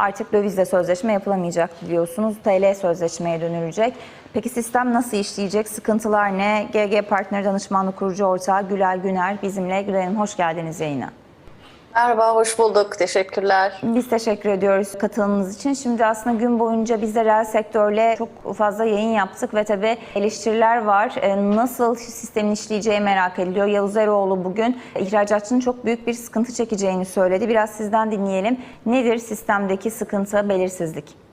Artık dövizle sözleşme yapılamayacak biliyorsunuz. TL sözleşmeye dönülecek. Peki sistem nasıl işleyecek? Sıkıntılar ne? GG Partner Danışmanlık Kurucu Ortağı Gülay Güner bizimle. Gülay Hanım hoş geldiniz yayına. Merhaba, hoş bulduk. Teşekkürler. Biz teşekkür ediyoruz katılımınız için. Şimdi aslında gün boyunca biz de reel sektörle çok fazla yayın yaptık ve tabii eleştiriler var. Ee, Nasıl sistemin işleyeceği merak ediliyor. Yavuz Eroğlu bugün ihracatçının çok büyük bir sıkıntı çekeceğini söyledi. Biraz sizden dinleyelim. Nedir sistemdeki sıkıntı, belirsizlik?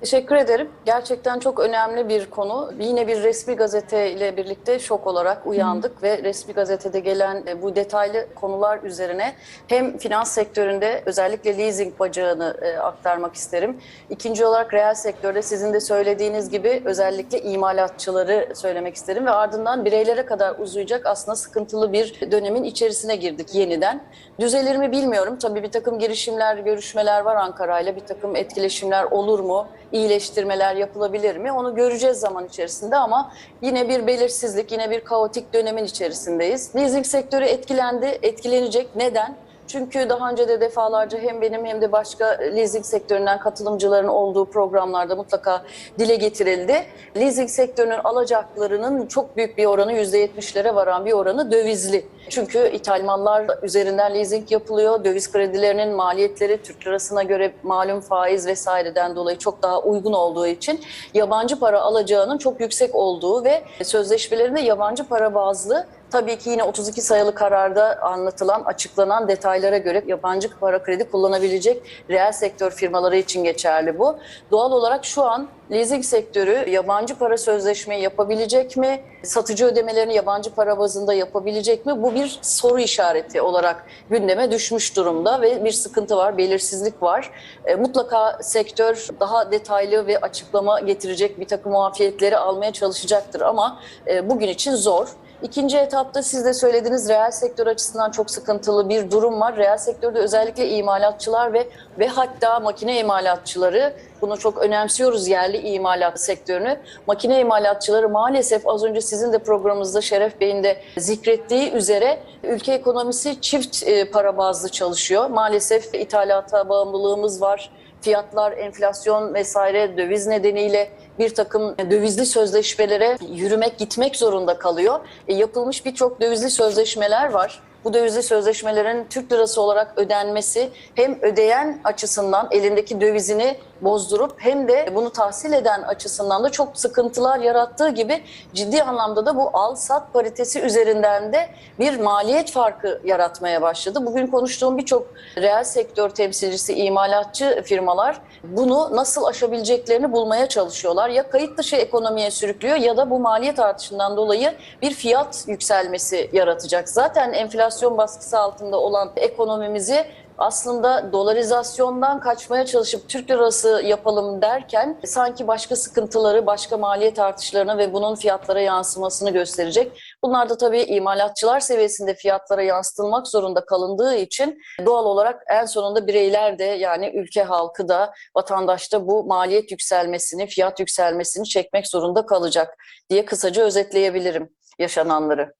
Teşekkür ederim. Gerçekten çok önemli bir konu. Yine bir resmi gazete ile birlikte şok olarak uyandık ve resmi gazetede gelen e, bu detaylı konular üzerine hem finans sektöründe özellikle leasing bacağını e, aktarmak isterim. İkinci olarak reel sektörde sizin de söylediğiniz gibi özellikle imalatçıları söylemek isterim ve ardından bireylere kadar uzayacak aslında sıkıntılı bir dönemin içerisine girdik yeniden. Düzelir mi bilmiyorum. Tabii bir takım girişimler, görüşmeler var Ankara ile. Bir takım etkileşimler olur mu? İyileştirmeler yapılabilir mi? Onu göreceğiz zaman içerisinde ama yine bir belirsizlik, yine bir kaotik dönemin içerisindeyiz. Leasing sektörü etkilendi, etkilenecek. Neden? Çünkü daha önce de defalarca hem benim hem de başka leasing sektöründen katılımcıların olduğu programlarda mutlaka dile getirildi. Leasing sektörünün alacaklarının çok büyük bir oranı %70'lere varan bir oranı dövizli. Çünkü ithal mallar üzerinden leasing yapılıyor. Döviz kredilerinin maliyetleri Türk lirasına göre malum faiz vesaireden dolayı çok daha uygun olduğu için yabancı para alacağının çok yüksek olduğu ve sözleşmelerinde yabancı para bazlı Tabii ki yine 32 sayılı kararda anlatılan, açıklanan detaylara göre yabancı para kredi kullanabilecek reel sektör firmaları için geçerli bu. Doğal olarak şu an leasing sektörü yabancı para sözleşmeyi yapabilecek mi? Satıcı ödemelerini yabancı para bazında yapabilecek mi? Bu bir soru işareti olarak gündeme düşmüş durumda ve bir sıkıntı var, belirsizlik var. E, mutlaka sektör daha detaylı ve açıklama getirecek bir takım muafiyetleri almaya çalışacaktır ama e, bugün için zor. İkinci etapta siz de söylediğiniz reel sektör açısından çok sıkıntılı bir durum var. Reel sektörde özellikle imalatçılar ve ve hatta makine imalatçıları bunu çok önemsiyoruz yerli imalat sektörünü. Makine imalatçıları maalesef az önce sizin de programınızda Şeref Bey'in de zikrettiği üzere ülke ekonomisi çift e, para bazlı çalışıyor. Maalesef ithalata bağımlılığımız var fiyatlar, enflasyon vesaire döviz nedeniyle bir takım dövizli sözleşmelere yürümek, gitmek zorunda kalıyor. E, yapılmış birçok dövizli sözleşmeler var. Bu dövizli sözleşmelerin Türk lirası olarak ödenmesi hem ödeyen açısından elindeki dövizini bozdurup hem de bunu tahsil eden açısından da çok sıkıntılar yarattığı gibi ciddi anlamda da bu al-sat paritesi üzerinden de bir maliyet farkı yaratmaya başladı. Bugün konuştuğum birçok reel sektör temsilcisi, imalatçı firmalar bunu nasıl aşabileceklerini bulmaya çalışıyorlar. Ya kayıt dışı ekonomiye sürüklüyor ya da bu maliyet artışından dolayı bir fiyat yükselmesi yaratacak. Zaten enflasyon baskısı altında olan ekonomimizi aslında dolarizasyondan kaçmaya çalışıp Türk lirası yapalım derken sanki başka sıkıntıları, başka maliyet artışlarını ve bunun fiyatlara yansımasını gösterecek. Bunlar da tabii imalatçılar seviyesinde fiyatlara yansıtılmak zorunda kalındığı için doğal olarak en sonunda bireyler de yani ülke halkı da vatandaş da bu maliyet yükselmesini, fiyat yükselmesini çekmek zorunda kalacak diye kısaca özetleyebilirim yaşananları.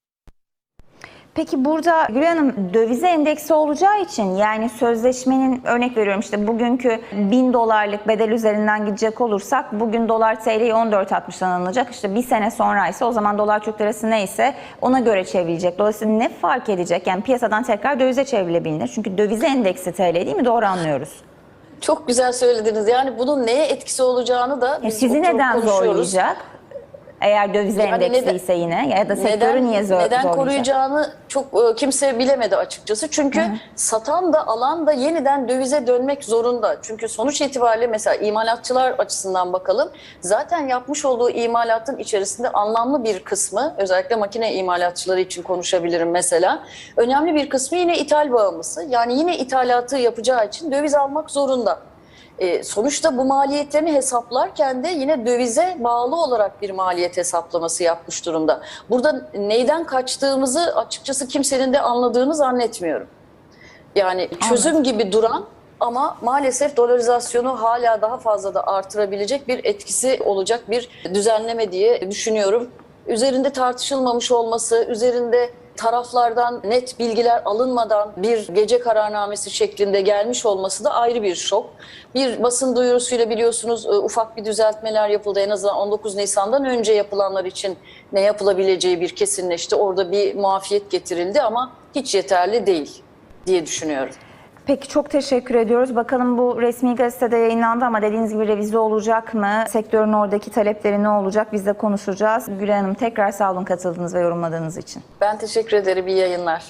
Peki burada Gülay Hanım dövize endeksi olacağı için yani sözleşmenin örnek veriyorum işte bugünkü 1000 dolarlık bedel üzerinden gidecek olursak bugün dolar TL'yi 14.60'dan alınacak. İşte bir sene sonra ise o zaman dolar Türk lirası neyse ona göre çevrilecek. Dolayısıyla ne fark edecek? Yani piyasadan tekrar dövize çevrilebilir. Çünkü dövize endeksi TL değil mi? Doğru anlıyoruz. Çok güzel söylediniz. Yani bunun neye etkisi olacağını da Ya biz sizi oturup neden zorlayacak? Eğer dövize Yani endeksliyse yine ya da sektörü neden, niye zor, neden zorlayacak? koruyacağını çok e, kimse bilemedi açıkçası. Çünkü satan da alan da yeniden dövize dönmek zorunda. Çünkü sonuç itibariyle mesela imalatçılar açısından bakalım. Zaten yapmış olduğu imalatın içerisinde anlamlı bir kısmı özellikle makine imalatçıları için konuşabilirim mesela. Önemli bir kısmı yine ithal bağımlısı. Yani yine ithalatı yapacağı için döviz almak zorunda. E, sonuçta bu maliyetlerini hesaplarken de yine dövize bağlı olarak bir maliyet hesaplaması yapmış durumda. Burada neyden kaçtığımızı açıkçası kimsenin de anladığını zannetmiyorum. Yani çözüm gibi duran ama maalesef dolarizasyonu hala daha fazla da artırabilecek bir etkisi olacak bir düzenleme diye düşünüyorum. Üzerinde tartışılmamış olması, üzerinde taraflardan net bilgiler alınmadan bir gece kararnamesi şeklinde gelmiş olması da ayrı bir şok. Bir basın duyurusuyla biliyorsunuz e, ufak bir düzeltmeler yapıldı. En azından 19 Nisan'dan önce yapılanlar için ne yapılabileceği bir kesinleşti. Orada bir muafiyet getirildi ama hiç yeterli değil diye düşünüyorum. Peki çok teşekkür ediyoruz. Bakalım bu resmi gazetede yayınlandı ama dediğiniz gibi revize olacak mı? Sektörün oradaki talepleri ne olacak? Biz de konuşacağız. Gülay Hanım tekrar sağ olun katıldığınız ve yorumladığınız için. Ben teşekkür ederim. İyi yayınlar.